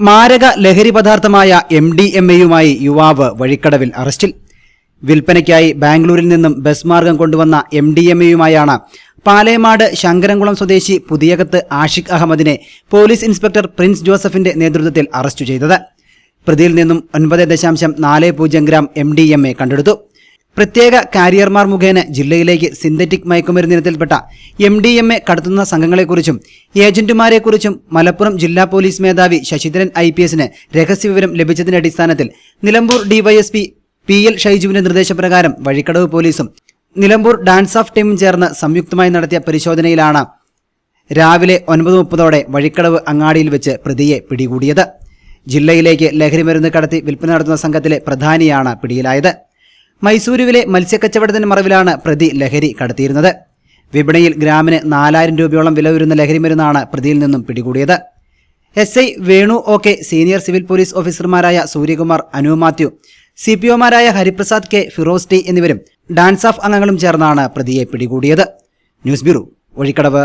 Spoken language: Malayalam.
മാരക ലഹരി പദാർത്ഥമായ എം ഡി എം എയുമായി യുവാവ് വഴിക്കടവിൽ അറസ്റ്റിൽ. വിൽപ്പനയ്ക്കായി ബാംഗ്ലൂരിൽ നിന്നും ബസ് മാർഗം കൊണ്ടുവന്ന എം ഡി എം എയുമായാണ് പാലേമാട് ശങ്കരംകുളം സ്വദേശി പുതിയകത്ത് ആഷിഖ് അഹമ്മദിനെ പോലീസ് ഇൻസ്പെക്ടർ പ്രിൻസ് ജോസഫിന്റെ നേതൃത്വത്തിൽ അറസ്റ്റ് ചെയ്തത്. പ്രതിയിൽ നിന്നും ഒൻപത് ദശാംശം നാല് പൂജ്യം gram M D M A കണ്ടെടുത്തു. പ്രത്യേക കാരിയർമാർ മുഖേന ജില്ലയിലേക്ക് സിന്തറ്റിക് മയക്കുമരുന്നിനത്തിൽപ്പെട്ട എം ഡി എം എ കടത്തുന്ന സംഘങ്ങളെക്കുറിച്ചും ഏജന്റുമാരെക്കുറിച്ചും മലപ്പുറം ജില്ലാ പോലീസ് മേധാവി ശശിധരൻ ഐ പി എസിന് രഹസ്യവിവരം ലഭിച്ചതിന്റെ അടിസ്ഥാനത്തിൽ നിലമ്പൂർ ഡിവൈഎസ്പി പി എൽ ഷൈജുവിന്റെ നിർദ്ദേശപ്രകാരം വഴിക്കടവ് പോലീസും നിലമ്പൂർ ഡാൻസ് ഓഫ് ടീമും ചേർന്ന് സംയുക്തമായി നടത്തിയ പരിശോധനയിലാണ് രാവിലെ ഒൻപത് മുപ്പതോടെ വഴിക്കടവ് അങ്ങാടിയിൽ വെച്ച് പ്രതിയെ പിടികൂടിയത്. ജില്ലയിലേക്ക് ലഹരിമരുന്ന് കടത്തി വിൽപ്പന നടത്തുന്ന സംഘത്തിലെ പ്രധാനിയാണ് പിടിയിലായത്. മൈസൂരുവിലെ മത്സ്യക്കച്ചവടത്തിന് മറവിലാണ് പ്രതി ലഹരി കടത്തിയിരുന്നത്. വിപണിയിൽ ഗ്രാമിന് നാലായിരം രൂപയോളം വില വരുന്ന ലഹരി മരുന്നാണ് പ്രതിയിൽ നിന്നും പിടികൂടിയത്. S I Venu O K senior civil police ഓഫീസർമാരായ സൂര്യകുമാർ അനു മാത്യു സി പി ഒമാരായ ഹരിപ്രസാദ് കെ ഫിറോസ് ടി എന്നിവരും ഡാൻസ് ഓഫ് അംഗങ്ങളും ചേർന്നാണ് പ്രതിയെ പിടികൂടിയത്. News bureau Vazhikkadavu.